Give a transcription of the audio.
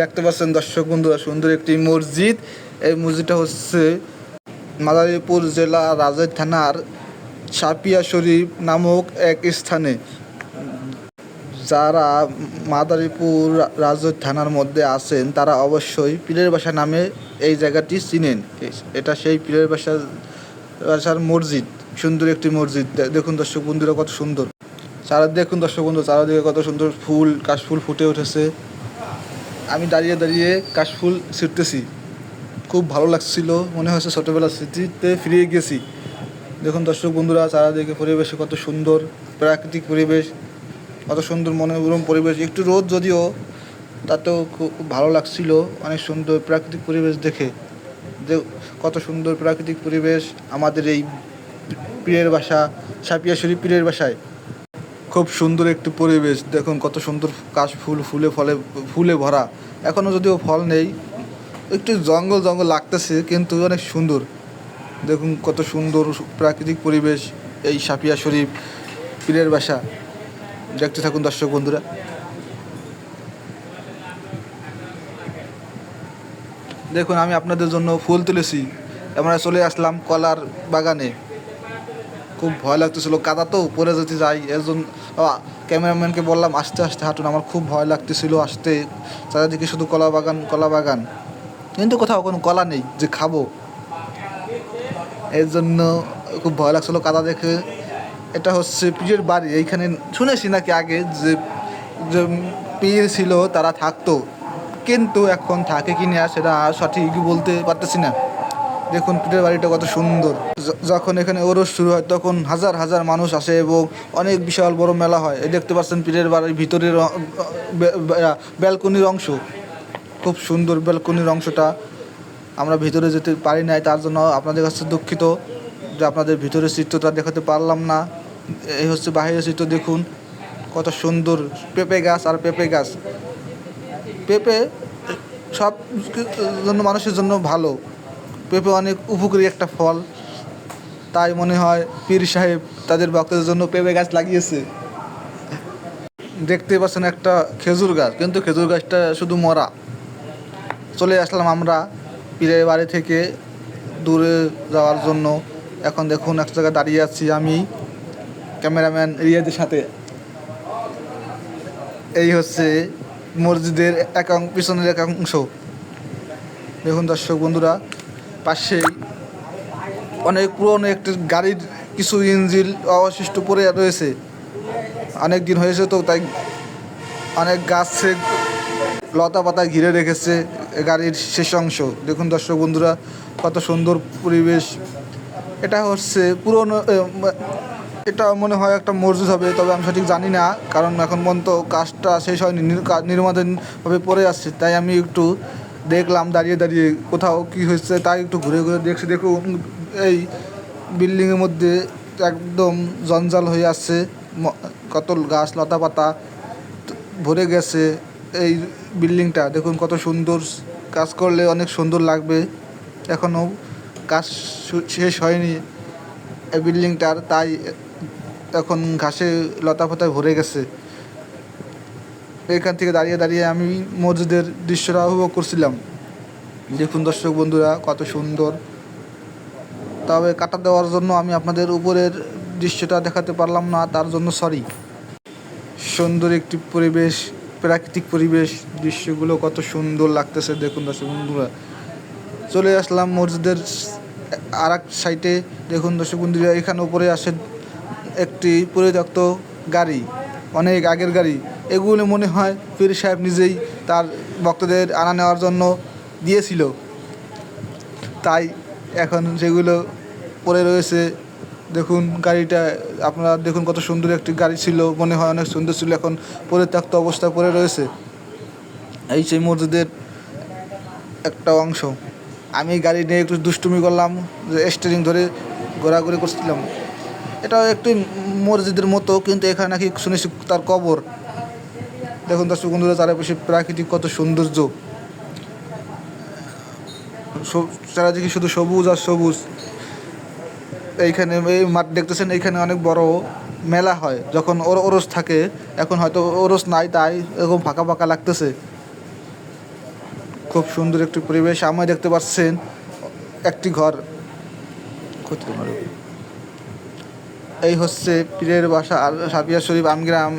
দেখতে পাচ্ছেন দর্শক বন্ধুরা, সুন্দর একটি মসজিদ। এই মসজিদটা হচ্ছে মাদারীপুর জেলা রাজৈর থানার সাপিয়া শরীফ নামক এক স্থানে। যারা মাদারীপুর রাজৈর থানার মধ্যে আছেন, তারা অবশ্যই পীরের বাসা নামে এই জায়গাটি চিনেন। এটা সেই পীরের বাসা, বাসার মসজিদ, সুন্দর একটি মসজিদ। দেখুন দর্শক বন্ধুরা কত সুন্দর। চারা দেখুন দর্শক বন্ধু চারাদিকে কত সুন্দর ফুল, কাশফুল ফুটে উঠেছে। আমি দাঁড়িয়ে দাঁড়িয়ে কাশফুল ছিঁড়তেছি। খুব ভালো লাগছিল, মনে হচ্ছে ছোটোবেলার স্মৃতিতে ফিরে গেছি দেখুন দর্শক বন্ধুরা, চারাদিকে পরিবেশে কত সুন্দর, প্রাকৃতিক পরিবেশ, কত সুন্দর মনোরম পরিবেশ। একটু রোদ যদিও, তাতেও খুব ভালো লাগছিল, অনেক সুন্দর প্রাকৃতিক পরিবেশ দেখে। যে কত সুন্দর প্রাকৃতিক পরিবেশ আমাদের এই পীরের বাসা, সাপিয়া শরীফ পীরের বাসায়। খুব সুন্দর একটি পরিবেশ। দেখুন কত সুন্দর কাশ ফুল ফুলে ফলে, ফুলে ভরা। এখনও যদিও ফল নেই, একটু জঙ্গল জঙ্গল লাগতেছে, কিন্তু অনেক সুন্দর। দেখুন কত সুন্দর প্রাকৃতিক পরিবেশ, এই সাপিয়া শরীফ, পীরের বাসা। দেখতে থাকুন দর্শক বন্ধুরা। দেখুন, আমি আপনাদের জন্য ফুল তুলেছি। আমরা চলে আসলাম কলার বাগানে। খুব ভয় লাগতেছিল কাদা তো পরে যেতে যাই আ, ক্যামেরাম্যানকে বললাম আস্তে আস্তে হাঁটুন আমার খুব ভয় লাগতেছিল আসতে। চারিদিকে শুধু কলা বাগান কলা বাগান। কিন্তু কোথাও কোনো কলা নেই যে খাব। এর জন্য খুব ভয় লাগছিল কাদা দেখে। এটা হচ্ছে পীরের বাড়ি এইখানে শুনেছি নাকি আগে যে যে পীর ছিল তারা থাকতো। কিন্তু এখন থাকে কি না সেটা সঠিক বলতে পারতেছি না। দেখুন পীরের বাড়িটা কত সুন্দর। যখন এখানে ওরস শুরু হয়, তখন হাজার হাজার মানুষ আসে এবং অনেক বিশাল বড় মেলা হয়। এই দেখতে পাচ্ছেন পীরের বাড়ির ভিতরের ব্যালকনির অংশ। খুব সুন্দর ব্যালকনির অংশটা। আমরা ভিতরে যেতে পারি নাই, তার জন্য আপনাদের কাছে দুঃখিত যে আপনাদের ভিতরের চিত্রটা দেখাতে পারলাম না। এই হচ্ছে বাহিরের চিত্র, দেখুন। কত সুন্দর পেঁপে গাছ আর পেঁপে গাছ। পেঁপে সব জন্য মানুষের জন্য ভালো। পেঁপে অনেক উপকারী একটা ফল। তাই মনে হয় পীর সাহেব তাদের ভক্তদের জন্য পেঁপে গাছ লাগিয়েছে। দেখতে পাচ্ছেন একটা খেজুর গাছ, কিন্তু খেজুর গাছটা শুধু মরা। চলে আসলাম আমরা পীরের বাড়ি থেকে দূরে যাওয়ার জন্য। এখন দেখুন এক জায়গায় দাঁড়িয়ে আছি আমি, ক্যামেরাম্যান রিয়াদের সাথে। এই হচ্ছে মসজিদের এক, পিছনের এক অংশ দেখুন দর্শক বন্ধুরা পাশেই অনেক পুরনো একটি গাড়ির কিছু ইঞ্জিল অবশিষ্ট পড়ে রয়েছে। অনেক দিন হয়েছে তো, তাই অনেক গাছে লতা পাতা ঘিরে রেখেছে গাড়ির শেষ অংশ। দেখুন দর্শক বন্ধুরা, কত সুন্দর পরিবেশ। এটা হচ্ছে পুরনো এটা মনে হয় একটা মসজিদ হবে, তবে আমি সঠিক জানি না, কারণ এখন পর্যন্ত কাজটা শেষ হয়নি, নির- কা- নির্মাণাধীনভাবে পড়ে আসছে তাই আমি একটু দেখলাম, দাঁড়িয়ে দাঁড়িয়ে কোথাও কি হয়েছে তাই একটু ঘুরে ঘুরে দেখছি দেখুন এই বিল্ডিংয়ের মধ্যে একদম জঞ্জাল হয়ে আসছে ম- কত গাছ লতা পাতা ভরে গেছে এই বিল্ডিংটা দেখুন কত সুন্দর কাজ করলে অনেক সুন্দর লাগবে। এখনও কাজ শেষ হয়নি এই বিল্ডিংটার তাই এখন ঘাসে লতা পাতায় ভরে গেছে। এখান থেকে দাঁড়িয়ে দাঁড়িয়ে আমি মসজিদের দৃশ্যটা উপভোগ করছিলাম। দেখুন দর্শক বন্ধুরা, কত সুন্দর। তবে কাটা দেওয়ার জন্য আমি আপনাদের উপরের দৃশ্যটা দেখাতে পারলাম না, তার জন্য সরি সুন্দর একটি পরিবেশ, প্রাকৃতিক পরিবেশ, দৃশ্যগুলো কত সুন্দর লাগতেছে, দেখুন দর্শক বন্ধুরা। চলে আসলাম মসজিদের আর এক সাইডে দেখুন দর্শক বন্ধুরা, এখানে উপরে আসে একটি পরিত্যক্ত গাড়ি, অনেক আগের গাড়ি। এগুলো মনে হয় পীর সাহেব নিজেই তার ভক্তদের আনা নেওয়ার জন্য দিয়েছিল। তাই এখন সেগুলো পড়ে রয়েছে। দেখুন গাড়িটা, আপনারা দেখুন কত সুন্দর একটি গাড়ি ছিল, মনে হয় অনেক সুন্দর ছিল, এখন পরিত্যক্ত অবস্থায় পড়ে রয়েছে। এই সেই মসজিদের একটা অংশ। আমি গাড়ি নিয়ে একটু দুষ্টুমি করলাম, যে স্টিয়ারিং ধরে ঘোরাঘুরি করছিলাম। এটা একটি মসজিদের মতো, কিন্তু এখানে নাকি শুনেছি তার কবর। দেখুন দর্শক বন্ধুরা চারিপাশে প্রাকৃতিক কত সৌন্দর্য চারিদিকে শুধু সবুজ আর সবুজ। এইখানে এই মাঠ দেখতেছেন, এইখানে অনেক বড় মেলা হয়। যখন ওর ওরস থাকে, এখন হয়তো ওরস নাই, তাই এরকম ফাঁকা ফাঁকা লাগতেছে। খুব সুন্দর একটি পরিবেশ। আমায় দেখতে পাচ্ছেন, একটি ঘর। এই হচ্ছে পীরের বাসা, আর সাপিয়া শরীফ আমগ্রাম